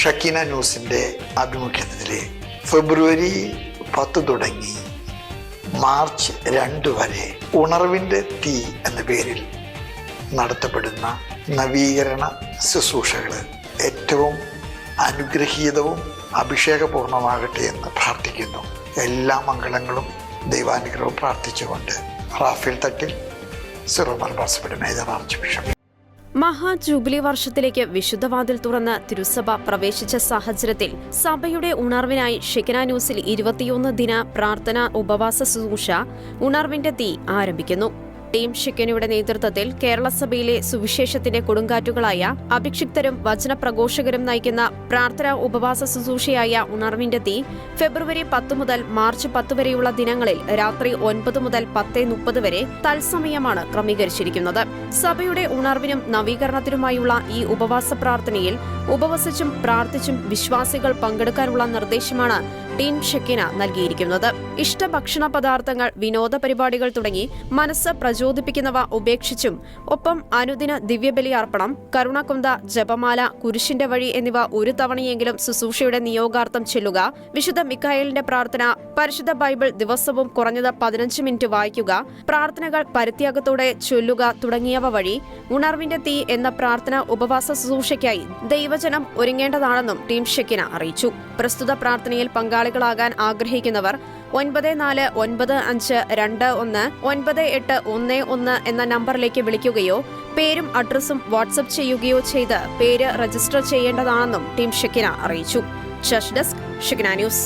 Shekinah ന്യൂസിന്റെ ആഭിമുഖ്യത്തിൽ ഫെബ്രുവരി പത്ത് തുടങ്ങി. മാർച്ച് രണ്ട് വരെ ഉണർവിന്റെ തീ എന്ന പേരിൽ നടത്തപ്പെടുന്ന നവീകരണ ശുശ്രൂഷകൾ ഏറ്റവും അനുഗ്രഹീതവും അഭിഷേകപൂർണമാകട്ടെ എന്ന് പ്രാർത്ഥിക്കുന്നു. എല്ലാ മംഗളങ്ങളും ദൈവാനുഗ്രഹവും പ്രാർത്ഥിച്ചുകൊണ്ട് Raphael Thattil Syro Malabar major archbishop മഹാ ജൂബിലി വർഷത്തിലേക്ക് വിശുദ്ധവാതിൽ തുറന്ന് തിരുസഭ പ്രവേശിച്ച സാഹചര്യത്തിൽ സഭയുടെ ഉണർവിനായി ഷെക്കന ന്യൂസിൽ ഇരുപത്തിയൊന്ന് ദിന പ്രാർത്ഥന ഉപവാസ ശുശ്രൂഷ ഉണർവിന്റെ തീ ആരംഭിക്കുന്നു. ടീം ഷിക്കനയുടെ നേതൃത്വത്തിൽ കേരളസഭയിലെ സുവിശേഷത്തിന്റെ കൊടുങ്കാറ്റുകളായ അഭിക്ഷിപ്തരും വചനപ്രഘോഷകരും നയിക്കുന്ന പ്രാർത്ഥനാ ഉപവാസ ശുശ്രൂഷയായ ഉണർവിന്റെ തീ ഫെബ്രുവരി പത്ത് മുതൽ മാർച്ച് പത്ത് വരെയുള്ള ദിനങ്ങളിൽ രാത്രി ഒൻപത് മുതൽ പത്ത് മുപ്പത് വരെ തത്സമയമാണ് ക്രമീകരിച്ചിരിക്കുന്നത്. സഭയുടെ ഉണർവിനും നവീകരണത്തിനുമായുള്ള ഈ ഉപവാസ പ്രാർത്ഥനയിൽ ഉപവസിച്ചും പ്രാർത്ഥിച്ചും വിശ്വാസികൾ പങ്കെടുക്കാനുള്ള നിർദ്ദേശമാണ് ടീം ഷെക്കിന നൽകിയിരിക്കുന്നത്. ഇഷ്ട ഭക്ഷണ പദാർത്ഥങ്ങൾ വിനോദ പരിപാടികൾ തുടങ്ങി മനസ്സ് പ്രചോദിപ്പിക്കുന്നവ ഉപേക്ഷിച്ചും ഒപ്പം അനുദിന ദിവ്യബലി അർപ്പണം കരുണക്കുന്ത ജപമാല കുരിശിന്റെ വഴി എന്നിവ ഒരു തവണയെങ്കിലും ശുശ്രൂഷയുടെ നിയോഗാർത്ഥം ചെല്ലുക. വിശുദ്ധ മിക്കായലിന്റെ പ്രാർത്ഥന പരിശുദ്ധ ബൈബിൾ ദിവസവും കുറഞ്ഞത് പതിനഞ്ച് മിനിറ്റ് വായിക്കുക പ്രാർത്ഥനകൾ പരിത്യാഗത്തോടെ ചൊല്ലുക തുടങ്ങിയവ വഴി ഉണർവിന്റെ തീ എന്ന പ്രാർത്ഥന ഉപവാസ ശുശ്രൂഷയ്ക്കായി ദൈവജനം ഒരുങ്ങേണ്ടതാണെന്നും ടീം ഷെക്കിന അറിയിച്ചു. പ്രസ്തുത പ്രാർത്ഥനയിൽ പങ്കാളികളാകാൻ ആഗ്രഹിക്കുന്നവർ ഒൻപത് നാല് ഒൻപത് അഞ്ച് രണ്ട് ഒന്ന് ഒൻപത് എട്ട് ഒന്ന് ഒന്ന് എന്ന നമ്പറിലേക്ക് വിളിക്കുകയോ പേരും അഡ്രസ്സും വാട്സപ്പ് ചെയ്യുകയോ ചെയ്ത് പേര് രജിസ്റ്റർ ചെയ്യേണ്ടതാണെന്നും ടീം ഷെക്കിന അറിയിച്ചു. Desk Shekinah news.